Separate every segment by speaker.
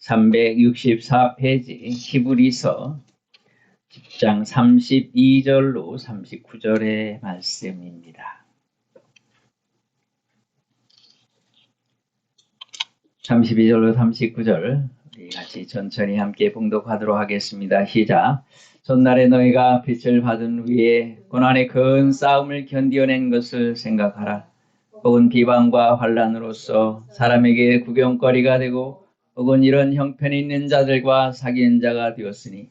Speaker 1: 364페이지 히브리서 10장 32절로 39절의 말씀입니다. 32절로 39절 우리 같이 천천히 함께 봉독하도록 하겠습니다. 시작. 전날에 너희가 빛을 받은 후에 고난의 큰 싸움을 견디어낸 것을 생각하라. 혹은 비방과 환란으로서 사람에게 구경거리가 되고 혹은 이런 형편이 있는 자들과 사귄 자가 되었으니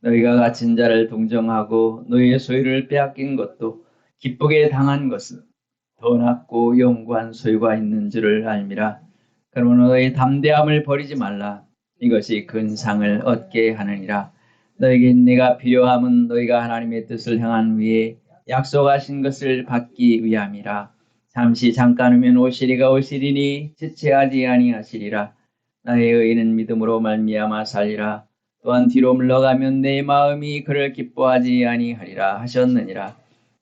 Speaker 1: 너희가 갇힌 자를 동정하고 너희의 소유를 빼앗긴 것도 기쁘게 당한 것은 더 낫고 영구한 소유가 있는 줄을 알미라. 그러므로 너희 담대함을 버리지 말라. 이것이 큰 상을 얻게 하느니라. 너에게 내가 필요함은 너희가 하나님의 뜻을 향한 위에 약속하신 것을 받기 위함이라. 잠시 잠깐 후면 오시리가 오시리니 지체하지 아니하시리라. 나의 의인은 믿음으로 말미암아 살리라. 또한 뒤로 물러가면 내 마음이 그를 기뻐하지 아니하리라 하셨느니라.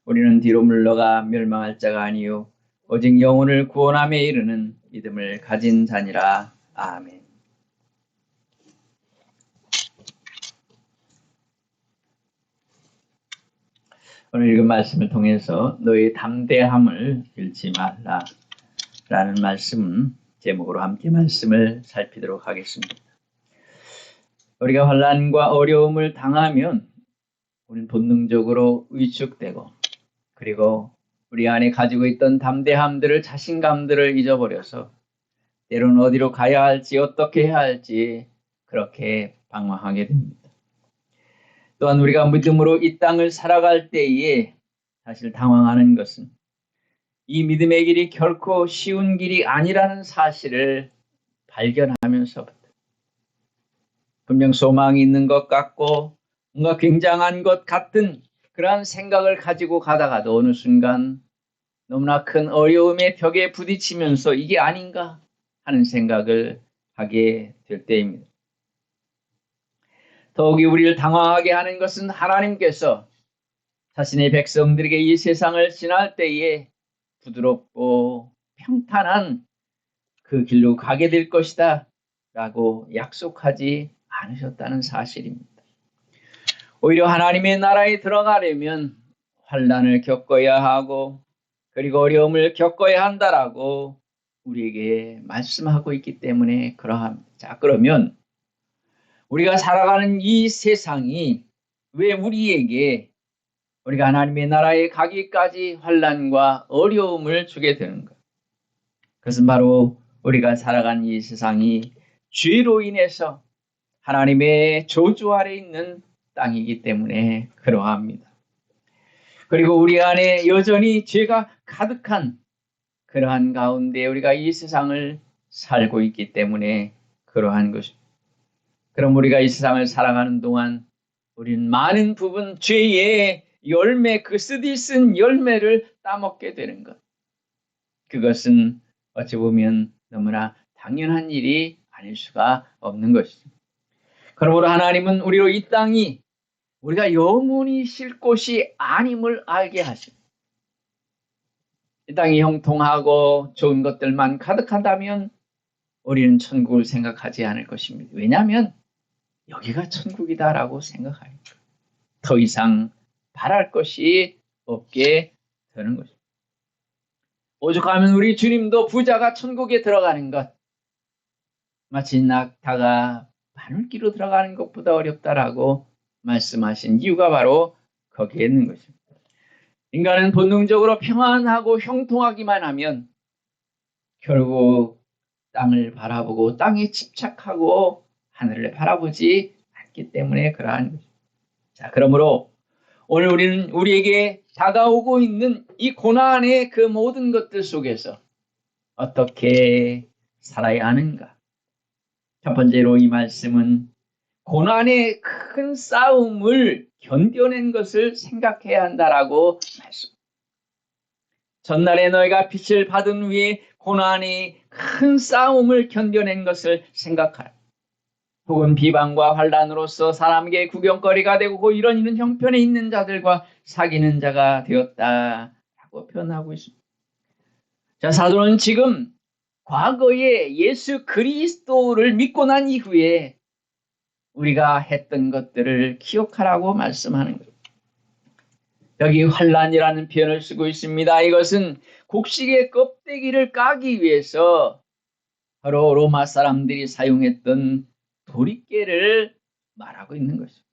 Speaker 1: 우리는 뒤로 물러가 멸망할 자가 아니요 오직 영혼을 구원함에 이르는 믿음을 가진 자니라. 아멘. 오늘 읽은 말씀을 통해서 너의 담대함을 잃지 말라 라는 말씀 제목으로 함께 말씀을 살피도록 하겠습니다. 우리가 환란과 어려움을 당하면 우리는 본능적으로 위축되고 그리고 우리 안에 가지고 있던 담대함들을 자신감들을 잊어버려서 때로는 어디로 가야 할지 어떻게 해야 할지 그렇게 방황하게 됩니다. 또한 우리가 믿음으로 이 땅을 살아갈 때에 사실 당황하는 것은 이 믿음의 길이 결코 쉬운 길이 아니라는 사실을 발견하면서부터 분명 소망이 있는 것 같고 뭔가 굉장한 것 같은 그러한 생각을 가지고 가다가도 어느 순간 너무나 큰 어려움의 벽에 부딪히면서 이게 아닌가 하는 생각을 하게 될 때입니다. 더욱이 우리를 당황하게 하는 것은 하나님께서 자신의 백성들에게 이 세상을 지날 때에 부드럽고 평탄한 그 길로 가게 될 것이다 라고 약속하지 않으셨다는 사실입니다. 오히려 하나님의 나라에 들어가려면 환란을 겪어야 하고 그리고 어려움을 겪어야 한다라고 우리에게 말씀하고 있기 때문에 그러합니다. 자, 그러면 우리가 살아가는 이 세상이 왜 우리에게 우리가 하나님의 나라에 가기까지 환란과 어려움을 주게 되는가? 그것은 바로 우리가 살아가는 이 세상이 죄로 인해서 하나님의 저주 아래 있는 땅이기 때문에 그러합니다. 그리고 우리 안에 여전히 죄가 가득한 그러한 가운데 우리가 이 세상을 살고 있기 때문에 그러한 것입니다. 그럼 우리가 이 세상을 살아가는 동안 우리는 많은 부분 죄의 열매, 그 쓰디쓴 열매를 따먹게 되는 것. 그것은 어찌 보면 너무나 당연한 일이 아닐 수가 없는 것이죠. 그러므로 하나님은 우리로 이 땅이 우리가 영원히 쉴 곳이 아님을 알게 하십니다. 이 땅이 형통하고 좋은 것들만 가득한다면 우리는 천국을 생각하지 않을 것입니다. 왜냐하면 여기가 천국이다라고 생각하니까 더 이상 바랄 것이 없게 되는 것입니다. 오죽하면 우리 주님도 부자가 천국에 들어가는 것 마치 낙타가 바늘기로 들어가는 것보다 어렵다라고 말씀하신 이유가 바로 거기에 있는 것입니다. 인간은 본능적으로 평안하고 형통하기만 하면 결국 땅을 바라보고 땅에 집착하고 하늘을 바라보지 않기 때문에 그러한 것입니다. 자, 그러므로 오늘 우리는 우리에게 다가오고 있는 이 고난의 그 모든 것들 속에서 어떻게 살아야 하는가? 첫 번째로 이 말씀은 고난의 큰 싸움을 견뎌낸 것을 생각해야 한다라고 말씀. 전날에 너희가 빛을 받은 후에 고난이 큰 싸움을 견뎌낸 것을 생각하라. 혹은 비방과 환란으로서 사람에게 구경거리가 되고 이런 이런 형편에 있는 자들과 사귀는 자가 되었다라고 표현하고 있습니다. 자, 사도는 지금 과거에 예수 그리스도를 믿고 난 이후에 우리가 했던 것들을 기억하라고 말씀하는 거예요. 여기 환란이라는 표현을 쓰고 있습니다. 이것은 곡식의 껍데기를 까기 위해서 바로 로마 사람들이 사용했던 도리깨를 말하고 있는 것이죠.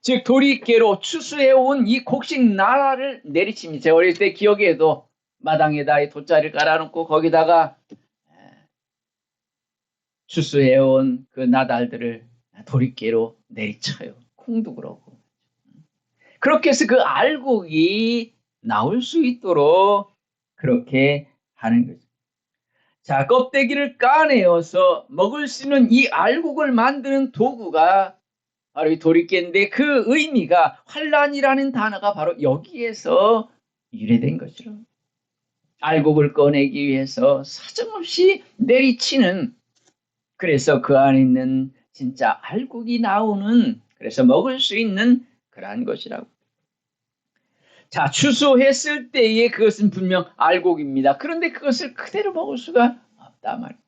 Speaker 1: 즉 도리깨로 추수해온 이 곡식 나라를 내리칩니다. 제가 어릴 때 기억에도 마당에다 이 돗자리를 깔아놓고 거기다가 추수해온 그 나달들을 도리깨로 내리쳐요. 콩도 그렇고. 그렇게 해서 그 알곡이 나올 수 있도록 그렇게 하는 거죠. 자, 껍데기를 까내어서 먹을 수 있는 이 알곡을 만드는 도구가 바로 이 도리깨인데 그 의미가 환란이라는 단어가 바로 여기에서 유래된 거죠. 알곡을 꺼내기 위해서 사정없이 내리치는 그래서 그 안에 있는 진짜 알곡이 나오는 그래서 먹을 수 있는 그러한 것이라고. 자, 추수했을 때에 그것은 분명 알곡입니다. 그런데 그것을 그대로 먹을 수가 없다 말이죠.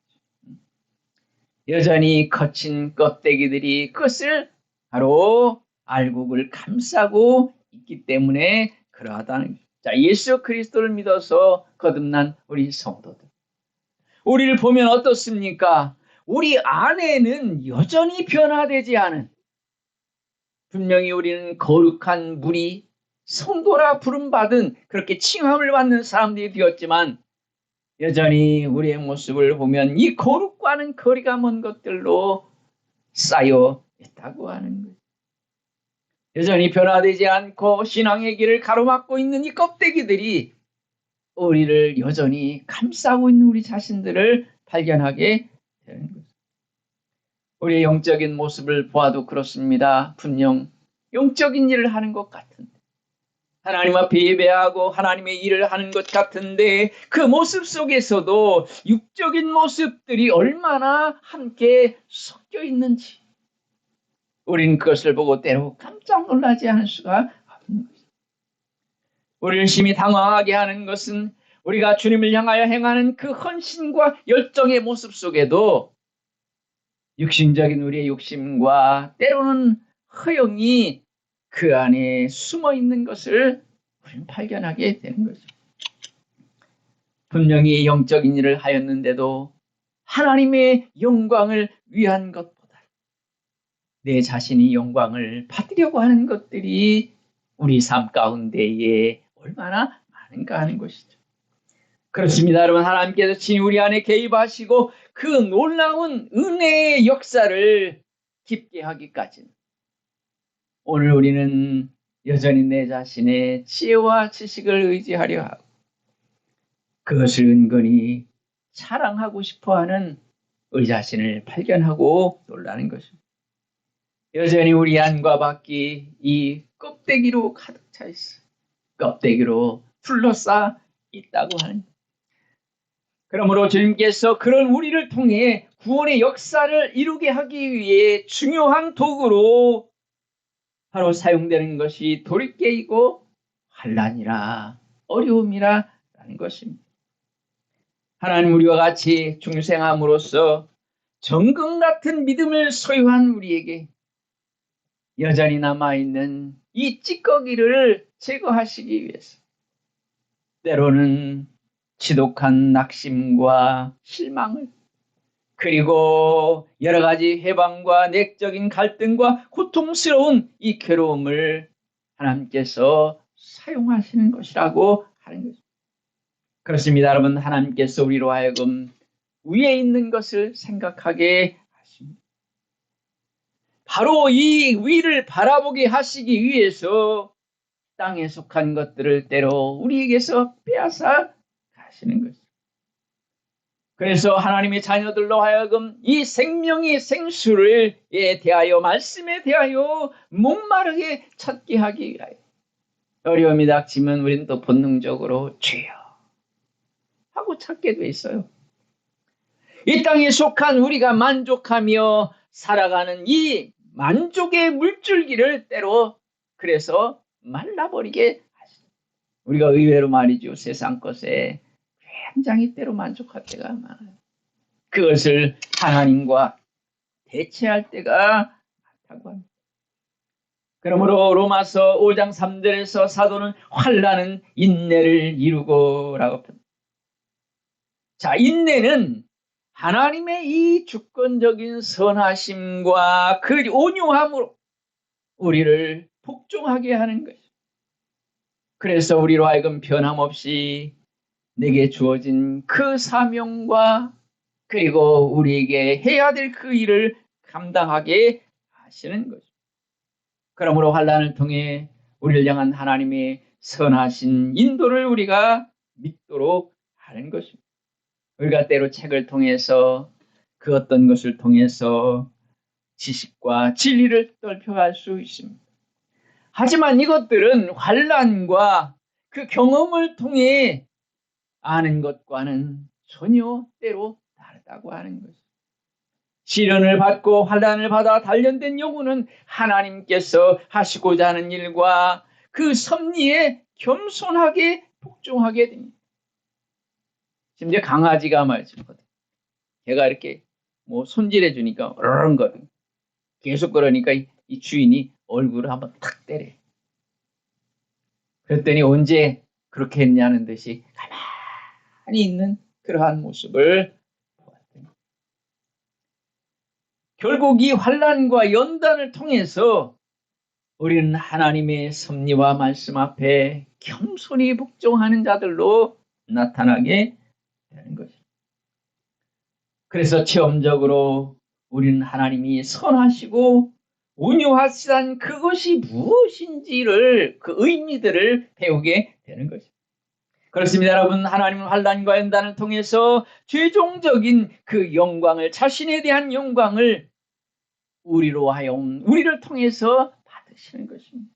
Speaker 1: 여전히 거친 껍데기들이 그것을 바로 알곡을 감싸고 있기 때문에 그러하다는 거죠. 자, 예수 그리스도를 믿어서 거듭난 우리 성도들. 우리를 보면 어떻습니까? 우리 안에는 여전히 변화되지 않은 분명히 우리는 거룩한 물이 성도라 부름받은 그렇게 칭함을 받는 사람들이 되었지만 여전히 우리의 모습을 보면 이 거룩과는 거리가 먼 것들로 쌓여 있다고 하는 거예요. 여전히 변화되지 않고 신앙의 길을 가로막고 있는 이 껍데기들이 우리를 여전히 감싸고 있는 우리 자신들을 발견하게 되는 거죠. 우리의 영적인 모습을 보아도 그렇습니다. 분명 영적인 일을 하는 것 같은데 하나님 앞에 예배하고 하나님의 일을 하는 것 같은데 그 모습 속에서도 육적인 모습들이 얼마나 함께 섞여 있는지 우리는 그것을 보고 때로 깜짝 놀라지 않을 수가 없는 것입니다. 우리를 심히 당황하게 하는 것은 우리가 주님을 향하여 행하는 그 헌신과 열정의 모습 속에도 육신적인 우리의 욕심과 때로는 허영이 그 안에 숨어 있는 것을 우리는 발견하게 되는 거죠. 분명히 영적인 일을 하였는데도 하나님의 영광을 위한 것보다 내 자신이 영광을 받으려고 하는 것들이 우리 삶 가운데에 얼마나 많은가 하는 것이죠. 그렇습니다. 여러분 하나님께서 친히 우리 안에 개입하시고 그 놀라운 은혜의 역사를 깊게 하기까지는 오늘 우리는 여전히 내 자신의 지혜와 지식을 의지하려 하고 그것을 은근히 자랑하고 싶어하는 우리 자신을 발견하고 놀라는 것입니다. 여전히 우리 안과 밖이 이 껍데기로 가득 차 있어. 껍데기로 둘러싸 있다고 하는 그러므로 주님께서 그런 우리를 통해 구원의 역사를 이루게 하기 위해 중요한 도구로 바로 사용되는 것이 돌이깨이고 환란이라 어려움이라 라는 것입니다. 하나님 우리와 같이 중생함으로써 정금 같은 믿음을 소유한 우리에게 여전히 남아있는 이 찌꺼기를 제거하시기 위해서 때로는 지독한 낙심과 실망을 그리고 여러 가지 해방과 내적인 갈등과 고통스러운 이 괴로움을 하나님께서 사용하시는 것이라고 하는 거죠. 그렇습니다. 여러분, 하나님께서 우리로 하여금 위에 있는 것을 생각하게. 바로 이 위를 바라보게 하시기 위해서 땅에 속한 것들을 때로 우리에게서 빼앗아 하시는 것이죠. 그래서 하나님의 자녀들로 하여금 이 생명의 생수를 대하여 말씀에 대하여 목마르게 찾게 하기 위하여 어려움이 닥치면 우리는 또 본능적으로 죄여 하고 찾게 돼 있어요. 이 땅에 속한 우리가 만족하며 살아가는 이 만족의 물줄기를 때로 그래서 말라버리게 하시죠. 우리가 의외로 말이죠. 세상 것에 굉장히 때로 만족할 때가 많아요. 그것을 하나님과 대체할 때가 많다고 합니다. 그러므로 로마서 5장 3절에서 사도는 환란은 인내를 이루고라고 니다 자, 인내는 하나님의 이 주권적인 선하심과 그 온유함으로 우리를 복종하게 하는 것이죠. 그래서 우리로 하여금 변함없이 내게 주어진 그 사명과 그리고 우리에게 해야 될 그 일을 감당하게 하시는 거죠. 그러므로 환란을 통해 우리를 향한 하나님의 선하신 인도를 우리가 믿도록 하는 것입니다. 우리가 때로 책을 통해서 그 어떤 것을 통해서 지식과 진리를 떨펴갈 수 있습니다. 하지만 이것들은 환란과 그 경험을 통해 아는 것과는 전혀 때로 다르다고 하는 것입니다. 시련을 받고 환란을 받아 단련된 영혼은 하나님께서 하시고자 하는 일과 그 섭리에 겸손하게 복종하게 됩니다. 심지어 강아지가 말이거든. 걔가 이렇게 뭐 손질해 주니까 어른 거든. 계속 그러니까 이, 이 주인이 얼굴을 한번 탁 때려. 그랬더니 언제 그렇게 했냐는 듯이 가만 히 있는 그러한 모습을 보았더니 결국 이 환란과 연단을 통해서 우리는 하나님의 섭리와 말씀 앞에 겸손히 복종하는 자들로 나타나게 되는 것입니다. 그래서 체험적으로 우리는 하나님이 선하시고 온유하시단 그것이 무엇인지를 그 의미들을 배우게 되는 것입니다. 그렇습니다, 여러분. 하나님은 환란과 연단을 통해서 최종적인 그 영광을 자신에 대한 영광을 우리로 하여금 우리를 통해서 받으시는 것입니다.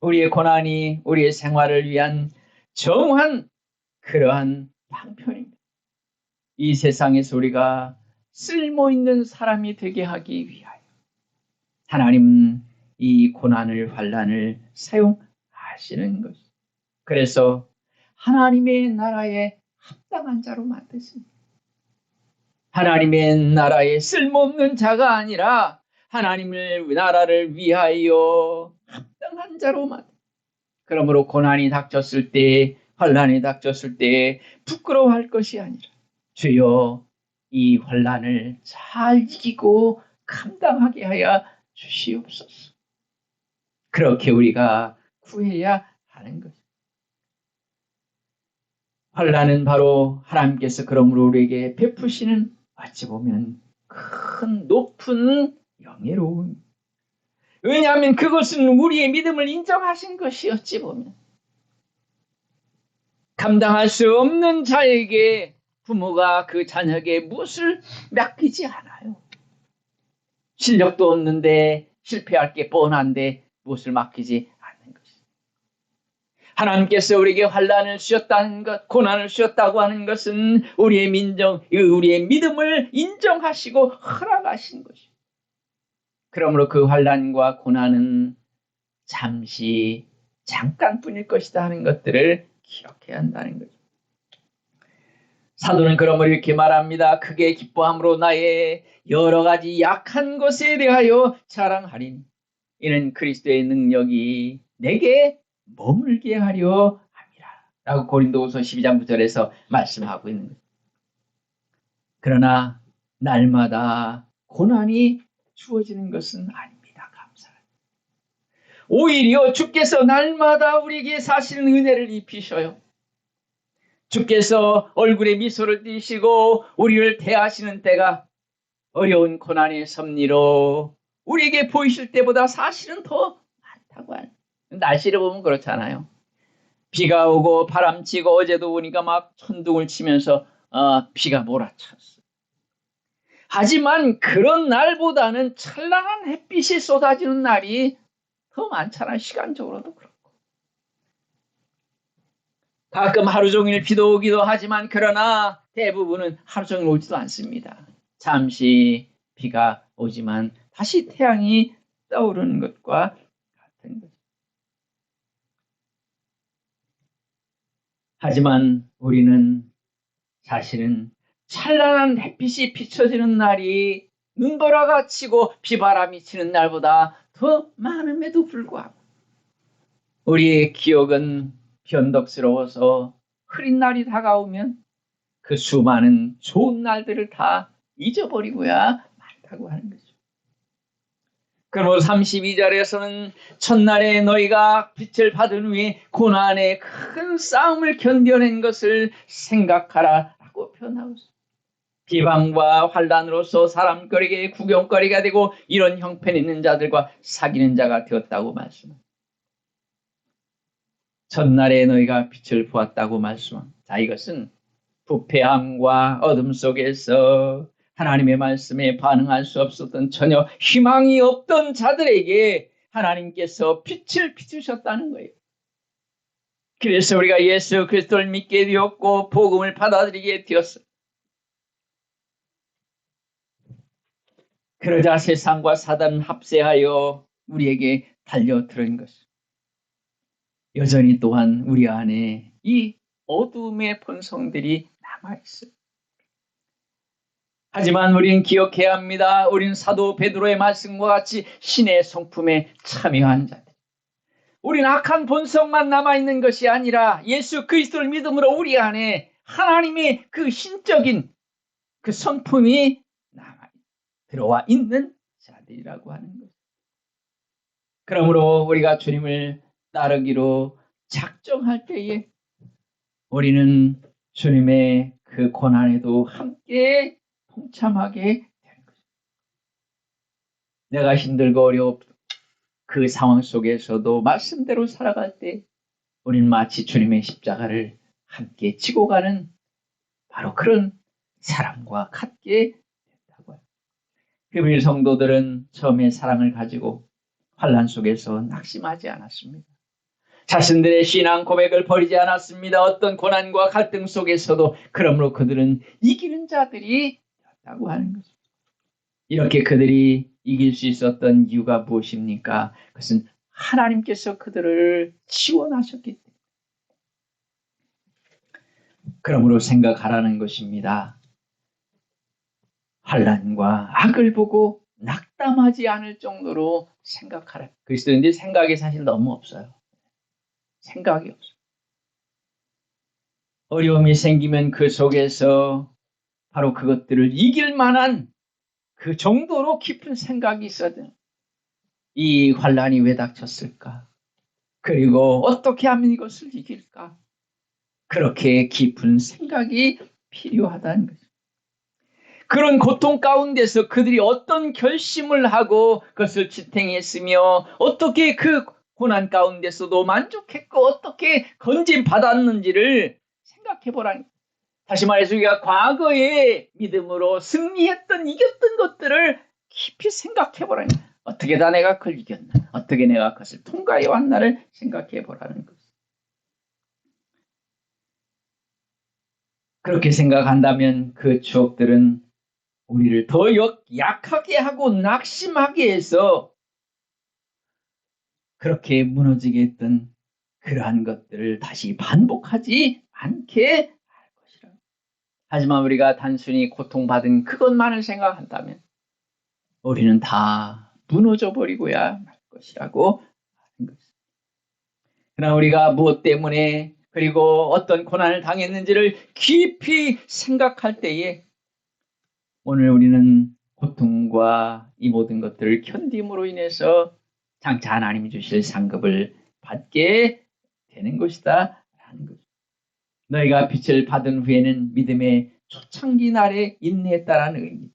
Speaker 1: 우리의 고난이 우리의 생활을 위한 정한 그러한 방편입니다. 이 세상에서 우리가 쓸모 있는 사람이 되게 하기 위하여 하나님은 이 고난을 환란을 사용하시는 것. 그래서 하나님의 나라에 합당한 자로 만드십니다. 하나님의 나라에 쓸모없는 자가 아니라 하나님의 나라를 위하여 합당한 자로 만드. 그러므로 고난이 닥쳤을 때 환란이 닥쳤을 때 부끄러워할 것이 아니라 주여 이 환란을 잘 이기고 감당하게 하여 주시옵소서. 그렇게 우리가 구해야 하는 것. 환란은 바로 하나님께서 그러므로 우리에게 베푸시는 어찌 보면 큰 높은 영예로움. 왜냐하면 그것은 우리의 믿음을 인정하신 것이었지 보면 감당할 수 없는 자에게 부모가 그 자녀에게 무엇을 맡기지 않아요. 실력도 없는데 실패할 게 뻔한데 무엇을 맡기지. 하나님께서 우리에게 환란을 주셨다는 것, 고난을 주셨다고 하는 것은 우리의 민정, 우리의 믿음을 인정하시고 허락하신 것이. 그러므로 그 환란과 고난은 잠시 잠깐뿐일 것이다 하는 것들을 기억해야 한다는 거죠. 사도는 그러므로 이렇게 말합니다. 크게 기뻐함으로 나의 여러 가지 약한 것에 대하여 자랑하리니 이는 그리스도의 능력이 내게 머물게 하려 함이라. 라고 고린도후서 12장 9절에서 말씀하고 있는. 그러나 날마다 고난이 주어지는 것은 아닙니다. 오히려 주께서 날마다 우리에게 사실은 은혜를 입히셔요. 주께서 얼굴에 미소를 띠시고 우리를 대하시는 때가 어려운 고난의 섭리로 우리에게 보이실 때보다 사실은 더 많다고 하는 날씨를 보면 그렇잖아요. 비가 오고 바람 치고 어제도 보니까 막 천둥을 치면서 어, 비가 몰아쳤어. 하지만 그런 날보다는 찬란한 햇빛이 쏟아지는 날이 더 많잖아. 시간적으로도 그렇고. 가끔 하루 종일 비도 오기도 하지만 그러나 대부분은 하루 종일 오지도 않습니다. 잠시 비가 오지만 다시 태양이 떠오르는 것과 같은 거죠. 하지만 우리는 자신은 찬란한 햇빛이 비춰지는 날이 눈보라가 치고 비바람이 치는 날보다 더 많음에도 불구하고 우리의 기억은 변덕스러워서 흐린 날이 다가오면 그 수많은 좋은 날들을 다 잊어버리고야 말다고 하는 거죠. 그러므로 32절에서는 첫날에 너희가 빛을 받은 후에 고난의 큰 싸움을 견뎌낸 것을 생각하라 라고 표현하고 있습니다. 비방과 환란으로서 사람거리게 구경거리가 되고 이런 형편 있는 자들과 사귀는 자가 되었다고 말씀합니다. 첫날에 너희가 빛을 보았다고 말씀합니다. 자, 이것은 부패함과 어둠 속에서 하나님의 말씀에 반응할 수 없었던 전혀 희망이 없던 자들에게 하나님께서 빛을 비추셨다는 거예요. 그래서 우리가 예수 그리스도를 믿게 되었고 복음을 받아들이게 되었어요. 그러자 세상과 사단은 합세하여 우리에게 달려들은 것입니다. 여전히 또한 우리 안에 이 어둠의 본성들이 남아 있어요. 하지만 우리는 기억해야 합니다. 우리는 사도 베드로의 말씀과 같이 신의 성품에 참여한 자들. 우리는 악한 본성만 남아 있는 것이 아니라 예수 그리스도를 믿음으로 우리 안에 하나님의 그 신적인 그 성품이 남아 들어와 있는 자들이라고 하는 것. 그러므로 우리가 주님을 따르기로 작정할 때에 우리는 주님의 그 고난에도 함께 동참하게 되는 거죠. 내가 힘들고 어렵 그 상황 속에서도 말씀대로 살아갈 때 우리는 마치 주님의 십자가를 함께 지고 가는 바로 그런 사람과 같게 된다고 해요. 히브리 성도들은 처음에 사랑을 가지고 환란 속에서 낙심하지 않았습니다. 자신들의 신앙 고백을 버리지 않았습니다. 어떤 고난과 갈등 속에서도 그러므로 그들은 이기는 자들이 였다고 하는 거죠. 이렇게 그들이 이길 수 있었던 이유가 무엇입니까? 그것은 하나님께서 그들을 지원하셨기 때문에. 그러므로 생각하라는 것입니다. 환란과 악을 보고 낙담하지 않을 정도로 생각하라. 그리스도인들 생각이 사실 너무 없어요. 생각이 없어. 어려움이 생기면 그 속에서 바로 그것들을 이길 만한 그 정도로 깊은 생각이 있어야 돼요. 이 환란이 왜 닥쳤을까? 그리고 어떻게 하면 이것을 이길까? 그렇게 깊은 생각이 필요하다는 거죠. 그런 고통 가운데서 그들이 어떤 결심을 하고 그것을 지탱했으며 어떻게 그 고난 가운데서도 만족했고 어떻게 건진 받았는지를 생각해 보라니. 다시 말해서 우리가 과거에 믿음으로 승리했던 이겼던 것들을 깊이 생각해 보라니. 어떻게 다 내가 그걸 이겼나? 어떻게 내가 그것을 통과해 왔나를 생각해 보라는 것. 그렇게 생각한다면 그 추억들은 우리를 더 약하게 하고 낙심하게 해서 그렇게 무너지게 했던 그러한 것들을 다시 반복하지 않게. 하지만 우리가 단순히 고통받은 그것만을 생각한다면 우리는 다 무너져 버리고야 말 것이라고 하는 것입니다. 그러나 우리가 무엇 때문에 그리고 어떤 고난을 당했는지를 깊이 생각할 때에 오늘 우리는 고통과 이 모든 것들을 견딤으로 인해서 장차 하나님이 주실 상급을 받게 되는 것이다. 라는 거죠. 너희가 빛을 받은 후에는 믿음의 초창기 날에 인내했다라는 의미죠.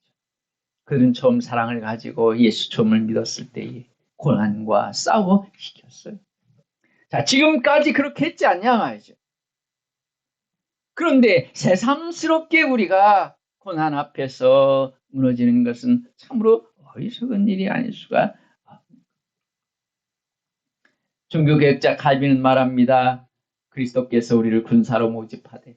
Speaker 1: 그들은 처음 사랑을 가지고 예수 처음을 믿었을 때에 고난과 싸워 이겼어요. 자, 지금까지 그렇게 했지 않냐 말이죠. 그런데 새삼스럽게 우리가 고난 앞에서 무너지는 것은 참으로 어리석은 일이 아닐 수가 종교개혁자 칼빈은 말합니다. 그리스도께서 우리를 군사로 모집하되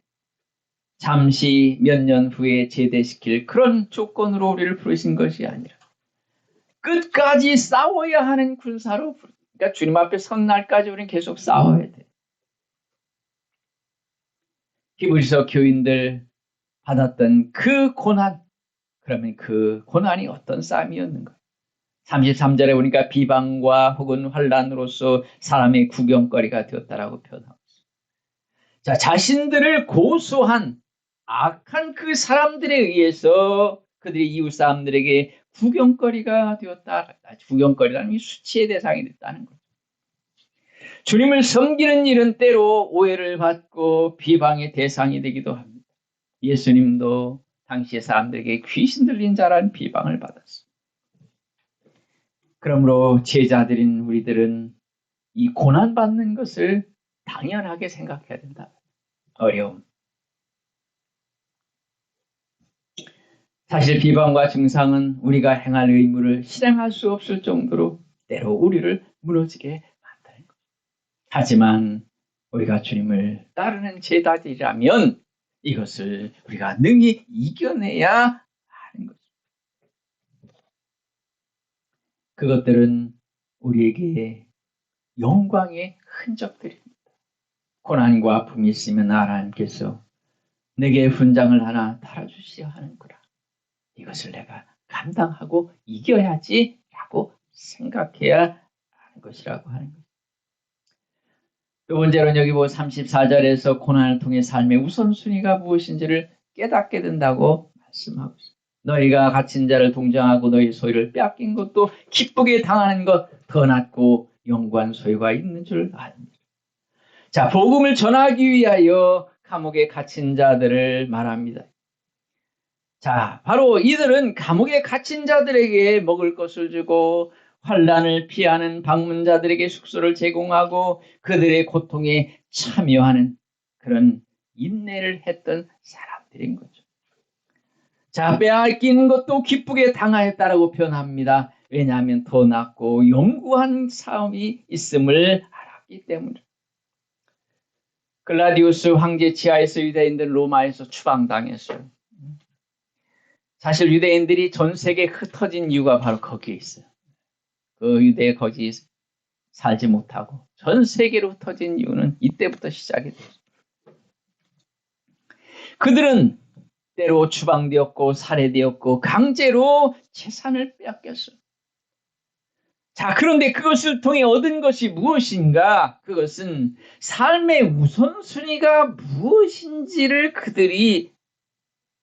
Speaker 1: 잠시 몇 년 후에 제대시킬 그런 조건으로 우리를 부르신 것이 아니라 끝까지 싸워야 하는 군사로 부르. 그러니까 주님 앞에 선 날까지 우리는 계속 싸워야 돼. 히브리서 교인들 받았던 그 고난, 그러면 그 고난이 어떤 싸움이었는가? 33절에 보니까 비방과 혹은 환란으로서 사람의 구경거리가 되었다라고 표현하고 있습니다. 자, 자신들을 고소한 악한 그 사람들에 의해서 그들이 이웃 사람들에게 구경거리가 되었다. 구경거리라는 수치의 대상이 됐다는 거죠. 주님을 섬기는 일은 때로 오해를 받고 비방의 대상이 되기도 합니다. 예수님도 당시의 사람들에게 귀신 들린 자라는 비방을 받았습니다. 그러므로 제자들인 우리들은 이 고난받는 것을 당연하게 생각해야 된다. 어려움. 사실 비방과 증상은 우리가 행할 의무를 실행할 수 없을 정도로 때로 우리를 무너지게 만드는 것. 하지만 우리가 주님을 따르는 제자들이라면 이것을 우리가 능히 이겨내야 하는 것입니다. 그것들은 우리에게 영광의 흔적들입니다. 고난과 아픔이 있으면 하나님께서 내게 훈장을 하나 달아주시려 하는구나. 이것을 내가 감당하고 이겨야지 라고 생각해야 하는 것이라고 하는 것. 두 번째로는 여기 뭐 34절에서 고난을 통해 삶의 우선순위가 무엇인지를 깨닫게 된다고 말씀하고 있습니다. 너희가 갇힌 자를 동정하고 너희 소유를 빼앗긴 것도 기쁘게 당하는 것 더 낫고 영관 소유가 있는 줄 압니다. 자, 복음을 전하기 위하여 감옥에 갇힌 자들을 말합니다. 자, 바로 이들은 감옥에 갇힌 자들에게 먹을 것을 주고 환란을 피하는 방문자들에게 숙소를 제공하고 그들의 고통에 참여하는 그런 인내를 했던 사람들인 거죠. 자, 빼앗기는 것도 기쁘게 당하였다라고 표현합니다. 왜냐하면 더 낫고 영구한 싸움이 있음을 알았기 때문에. 글라디우스 황제 치하에서 유대인들 로마에서 추방당했어요. 사실 유대인들이 전 세계에 흩어진 이유가 바로 거기에 있어요. 그 유대 거기 살지 못하고 전 세계로 흩어진 이유는 이때부터 시작이 됐어요. 그들은 때로 추방되었고 살해되었고 강제로 재산을 빼앗겼어요. 자, 그런데 그것을 통해 얻은 것이 무엇인가? 그것은 삶의 우선순위가 무엇인지를 그들이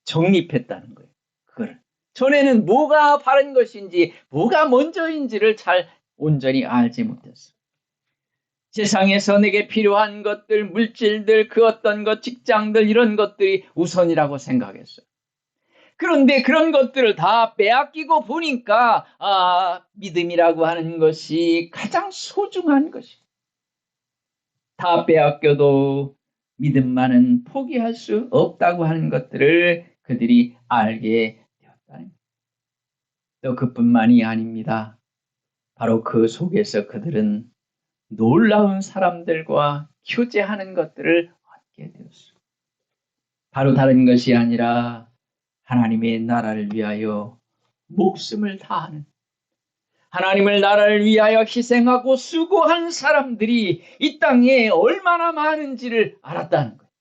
Speaker 1: 정립했다는 거예요. 그걸. 전에는 뭐가 바른 것인지, 뭐가 먼저인지를 잘 온전히 알지 못했어. 세상에서 내게 필요한 것들, 물질들, 그 어떤 것, 직장들, 이런 것들이 우선이라고 생각했어요. 그런데 그런 것들을 다 빼앗기고 보니까, 아, 믿음이라고 하는 것이 가장 소중한 것이. 다 빼앗겨도 믿음만은 포기할 수 없다고 하는 것들을 그들이 알게 또 그뿐만이 아닙니다. 바로 그 속에서 그들은 놀라운 사람들과 교제하는 것들을 얻게 되었습니다. 바로 다른 것이 아니라 하나님의 나라를 위하여 목숨을 다하는 하나님을 나라를 위하여 희생하고 수고한 사람들이 이 땅에 얼마나 많은지를 알았다는 거예요.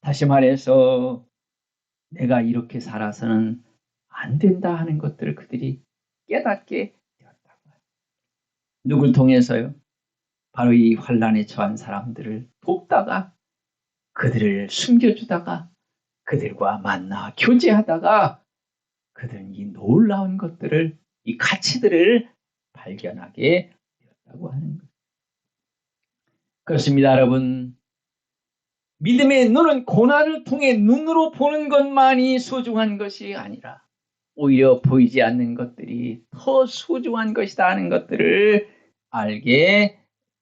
Speaker 1: 다시 말해서 내가 이렇게 살아서는 안 된다 하는 것들을 그들이 깨닫게 되었다고 합니다. 누굴 통해서요? 바로 이 환란에 처한 사람들을 돕다가 그들을 숨겨주다가 그들과 만나 교제하다가 그들은 이 놀라운 것들을 이 가치들을 발견하게 되었다고 하는 것. 그렇습니다, 여러분. 믿음의 눈은 고난을 통해 눈으로 보는 것만이 소중한 것이 아니라 오히려 보이지 않는 것들이 더 소중한 것이다 하는 것들을 알게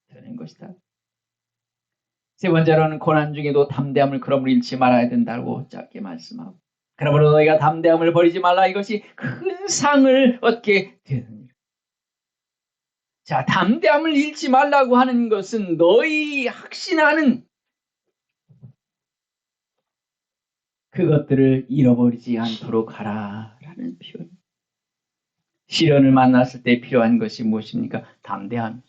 Speaker 1: 되는 것이다. 세 번째로는 고난 중에도 담대함을 그러므로 잃지 말아야 된다고 짧게 말씀하고 그러므로 너희가 담대함을 버리지 말라 이것이 큰 상을 얻게 되느니라. 자, 담대함을 잃지 말라고 하는 것은 너희 확신하는 그것들을 잃어버리지 않도록 하라. 하는 표현. 시련을 만났을 때 필요한 것이 무엇입니까? 담대함이죠.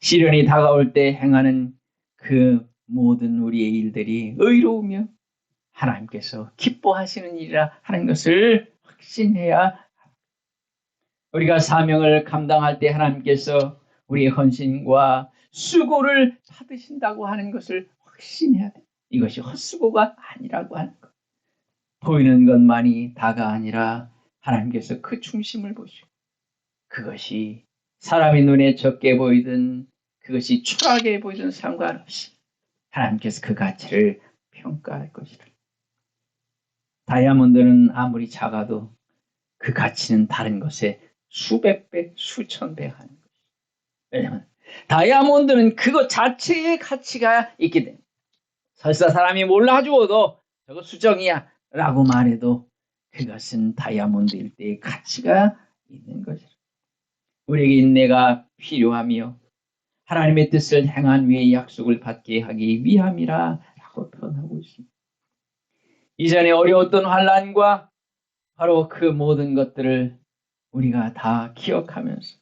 Speaker 1: 시련이 다가올 때 행하는 그 모든 우리의 일들이 의로우며 하나님께서 기뻐하시는 일이라 하는 것을 확신해야 우리가 사명을 감당할 때 하나님께서 우리의 헌신과 수고를 받으신다고 하는 것을 확신해야 돼. 이것이 헛수고가 아니라고 하는 것. 보이는 것만이 다가 아니라 하나님께서 그 중심을 보시고 그것이 사람의 눈에 적게 보이든 그것이 초라하게 보이든 상관없이 하나님께서 그 가치를 평가할 것이다. 다이아몬드는 아무리 작아도 그 가치는 다른 것에 수백 배, 수천 배 하는 것이. 왜냐하면 다이아몬드는 그것 자체의 가치가 있기 때문에 설사 사람이 몰라 주어도 저거 수정이야 라고 말해도 그것은 다이아몬드일 때의 가치가 있는 것이다. 우리에게 인내가 필요하며 하나님의 뜻을 행한 위에 약속을 받게 하기 위함이라 라고 표현하고 있습니다. 이전에 어려웠던 환란과 바로 그 모든 것들을 우리가 다 기억하면서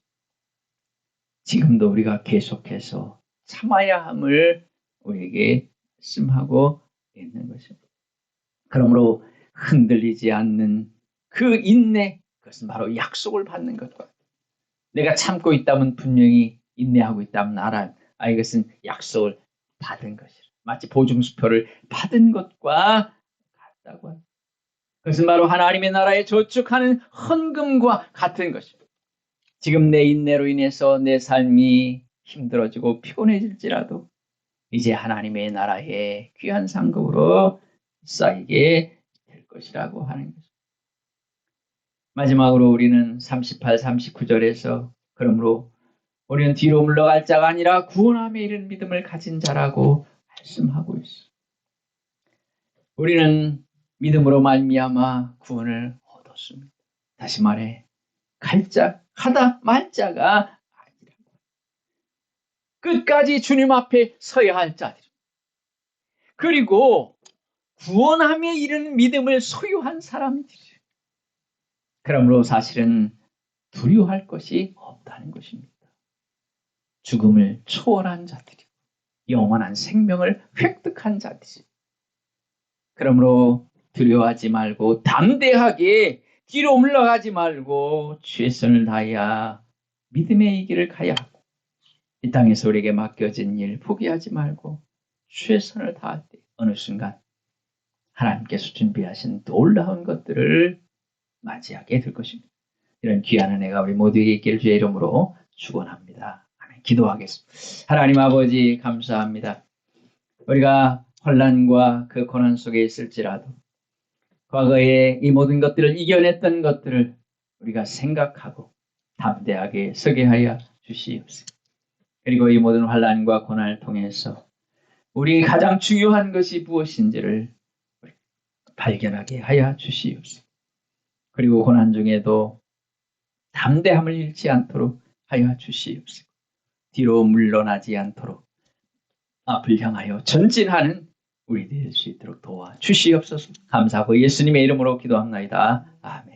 Speaker 1: 지금도 우리가 계속해서 참아야 함을 우리에게 말씀하고 있는 것입니다. 그러므로 흔들리지 않는 그 인내, 그것은 바로 약속을 받는 것과 내가 참고 있다면 분명히 인내하고 있다면 알아. 아, 이것은 약속을 받은 것이라. 마치 보증수표를 받은 것과 같다고 합니다. 그것은 바로 하나님의 나라에 저축하는 헌금과 같은 것입니다. 지금 내 인내로 인해서 내 삶이 힘들어지고 피곤해질지라도 이제 하나님의 나라에 귀한 상급으로 쌓이게 될 것이라고 하는 것입니다. 마지막으로 우리는 38, 39절에서 그러므로 우리는 뒤로 물러갈 자가 아니라 구원함에 이른 믿음을 가진 자라고 말씀하고 있어. 우리는 믿음으로 말미암아 구원을 얻었습니다. 다시 말해 갈자 하다 말자가 아니라 끝까지 주님 앞에 서야 할 자들. 그리고 구원함에 이른 믿음을 소유한 사람들이 그러므로 사실은 두려워할 것이 없다는 것입니다. 죽음을 초월한 자들이 영원한 생명을 획득한 자들이 그러므로 두려워하지 말고 담대하게 뒤로 물러가지 말고 최선을 다하여 믿음의 길을 가야 하고 이 땅에서 우리에게 맡겨진 일 포기하지 말고 최선을 다할 때 어느 순간 하나님께서 준비하신 놀라운 것들을 맞이하게 될 것입니다. 이런 귀한 은혜가 우리 모두에게 있기를 주의 이름으로 축원합니다. 기도하겠습니다. 하나님 아버지 감사합니다. 우리가 혼란과 그 고난 속에 있을지라도 과거에 이 모든 것들을 이겨냈던 것들을 우리가 생각하고 담대하게 서게 하여 주시옵소서. 그리고 이 모든 환란과 고난을 통해서 우리 가장 중요한 것이 무엇인지를 발견하게 하여 주시옵소서. 그리고 고난 중에도 담대함을 잃지 않도록 하여 주시옵소서. 뒤로 물러나지 않도록 앞을 향하여 전진하는 우리 될 수 있도록 도와 주시옵소서. 감사하고 예수님의 이름으로 기도합니다. 아멘.